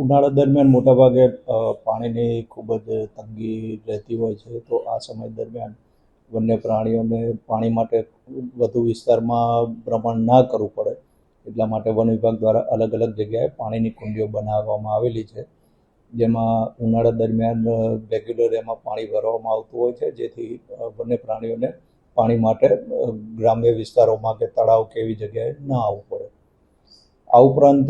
ઉનાળા દરમિયાન મોટાભાગે પાણીની ખૂબ જ તંગી રહેતી હોય છે. તો આ સમય દરમિયાન વન્ય પ્રાણીઓને પાણી માટે વધુ વિસ્તારમાં ભ્રમણ ના કરવું પડે. એટલા માટે વન વિભાગ દ્વારા અલગ અલગ જગ્યાએ પાણીની કુંડીઓ બનાવવામાં આવેલી છે. જેમાં ઉનાળા દરમિયાન રેગ્યુલર એમાં પાણી ભરવામાં આવતું હોય છે. જેથી વન્ય પ્રાણીઓને પાણી માટે ગ્રામ્ય વિસ્તારોમાં કે તળાવ કે એવી જગ્યાએ ના આવવું પડે. આ ઉપરાંત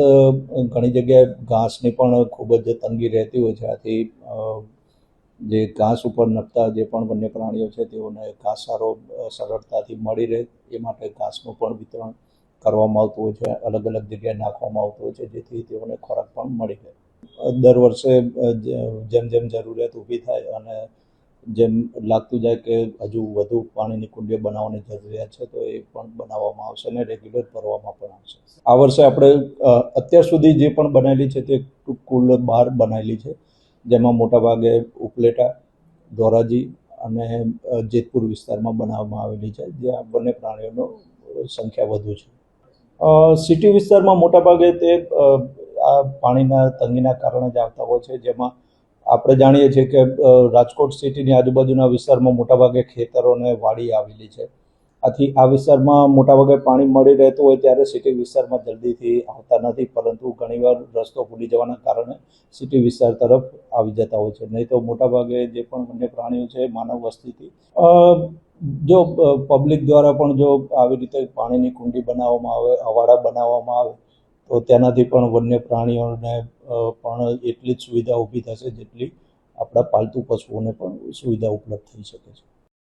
ઘણી જગ્યાએ ઘાસની પણ ખૂબ જ તંગી રહેતી હોય છે. આથી જે ઘાસ ઉપર નપતા જે પણ વન્ય પ્રાણીઓ છે, તેઓને ઘાસચારો સારો સરળતાથી મળી રહે. એ માટે ઘાસનું પણ વિતરણ કરવામાં આવતું હોય છે. અલગ અલગ જગ્યાએ નાખવામાં આવતું હોય છે, જેથી તેઓને ખોરાક પણ મળી રહે. દર વર્ષે જેમ જેમ જરૂરિયાત ઊભી થાય અને જેમ લાગતું જાય કે હજુ વધુ પાણીની કુંડીઓ બનાવવાની જરૂરિયાત છે, તો એ પણ બનાવવામાં આવશે અને રેગ્યુલર ભરવામાં પણ આવશે. આ વર્ષે આપણે અત્યાર સુધી જે પણ બનાવેલી છે તે કુલ બાર બનાવેલી છે. જેમાં મોટાભાગે ઉપલેટા, ધોરાજી અને જેતપુર વિસ્તારમાં બનાવવામાં આવેલી છે. જ્યાં બંને પ્રાણીઓનો સંખ્યા વધુ છે. સિટી વિસ્તારમાં મોટાભાગે તે આ પાણીના તંગીના કારણે જ આવતા હોય છે. જેમાં આપણે જાણીએ છીએ કે રાજકોટ સિટીની આજુબાજુના વિસ્તારમાં મોટાભાગે ખેતરો અને વાડી આવેલી છે. આથી આ વિસ્તારમાં મોટાભાગે પાણી મળી રહેતું હોય ત્યારે સિટી વિસ્તારમાં જલ્દીથી આવતા નથી, પરંતુ ઘણીવાર રસ્તો ભૂલી જવાના કારણે સિટી વિસ્તાર તરફ આવી જતા હોય છે. નહીં તો મોટાભાગે જે પણ વન્ય પ્રાણીઓ છે, માનવ વસ્તીથી જો પબ્લિક દ્વારા પણ જો આવી રીતે પાણીની કુંડી બનાવવામાં આવે, અવાડા બનાવવામાં આવે, તો તેનાથી પણ વન્ય પ્રાણીઓને પણ એટલી જ સુવિધા ઊભી થશે જેટલી આપણા પાલતુ પશુઓને પણ સુવિધા ઉપલબ્ધ થઈ શકે છે.